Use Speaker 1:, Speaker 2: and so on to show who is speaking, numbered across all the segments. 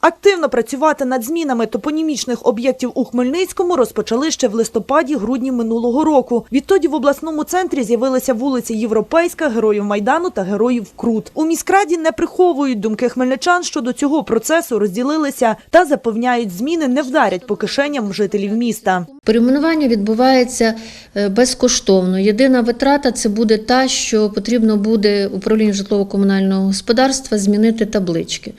Speaker 1: Активно працювати над змінами топонімічних об'єктів у Хмельницькому розпочали ще в листопаді-грудні минулого року. Відтоді в обласному центрі з'явилися вулиці Європейська, Героїв Майдану та Героїв Крут. У міськраді не приховують думки хмельничан щодо цього процесу, розділилися та запевняють, зміни не вдарять по кишеням жителів міста.
Speaker 2: Перейменування відбувається е, безкоштовно. Єдина витрата це буде та, що потрібно буде управлінню житлово-комунального господарства змінити таблички.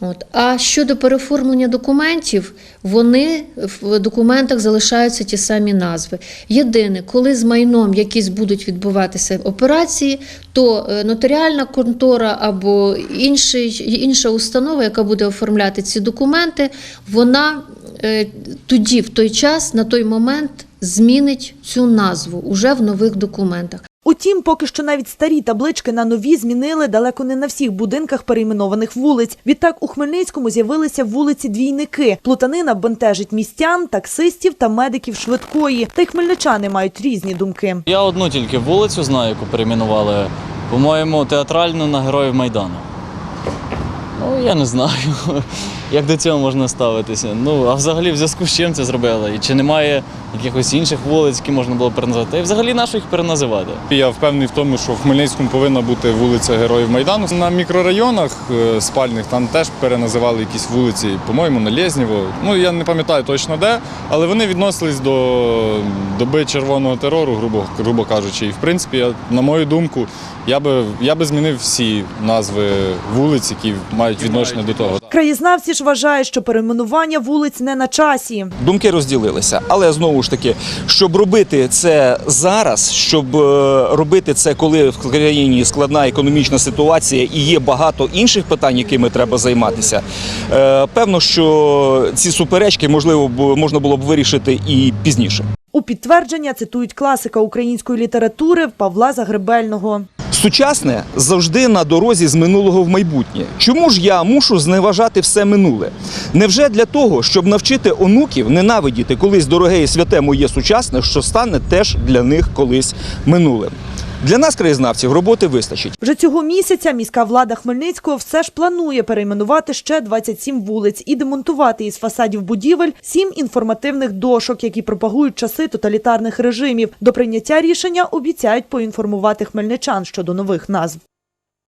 Speaker 2: От. А щодо переформлення документів, вони в документах залишаються ті самі назви. Єдине, коли з майном якісь будуть відбуватися операції, то е, нотаріальна контора або інший, інша установа, яка буде оформляти ці документи, вона е, тоді, в той час, на той момент, змінить цю назву уже в нових документах.
Speaker 1: Утім, поки що навіть старі таблички на нові змінили далеко не на всіх будинках перейменованих вулиць. Відтак у Хмельницькому з'явилися вулиці Двійники. Плутанина бентежить містян, таксистів та медиків швидкої. Та й хмельничани мають різні думки.
Speaker 3: Я одну тільки вулицю знаю, яку перейменували, по-моєму, театральну на Героїв Майдану. Ну, я не знаю, як до цього можна ставитися. Ну, а взагалі, в зв'язку з чим це зробили? І чи немає якихось інших вулиць, які можна було переназвати? І взагалі нащо їх переназивати?
Speaker 4: Я впевнений в тому, що в Хмельницькому повинна бути вулиця Героїв Майдану. На мікрорайонах е, спальних там теж переназивали якісь вулиці, по-моєму, на Лєзнєво. Ну я не пам'ятаю точно де, але вони відносились до доби червоного терору, грубо, грубо кажучи. І в принципі, я, на мою думку, я би, я би змінив всі назви вулиць, які мають відношення до того.
Speaker 1: Краєзнавці ж вважають, що перейменування вулиць не на часі.
Speaker 5: думки розділилися. Але знову ж таки, щоб робити це зараз, щоб е, робити це, коли в країні складна економічна ситуація і є багато інших питань, якими треба займатися. е, Певно, що ці суперечки можливо б можна було б вирішити і пізніше.
Speaker 1: У підтвердження цитують класика української літератури Павла Загребельного.
Speaker 5: Сучасне завжди на дорозі з минулого в майбутнє. Чому ж я мушу зневажати все минуле? Невже для того, щоб навчити онуків ненавидіти колись дороге і святе моє сучасне, що стане теж для них колись минулим? Для нас, краєзнавців, роботи вистачить.
Speaker 1: Вже цього місяця міська влада Хмельницького все ж планує перейменувати ще 27 вулиць і демонтувати із фасадів будівель сім інформативних дошок, які пропагують часи тоталітарних режимів. До прийняття рішення обіцяють поінформувати хмельничан щодо нових назв.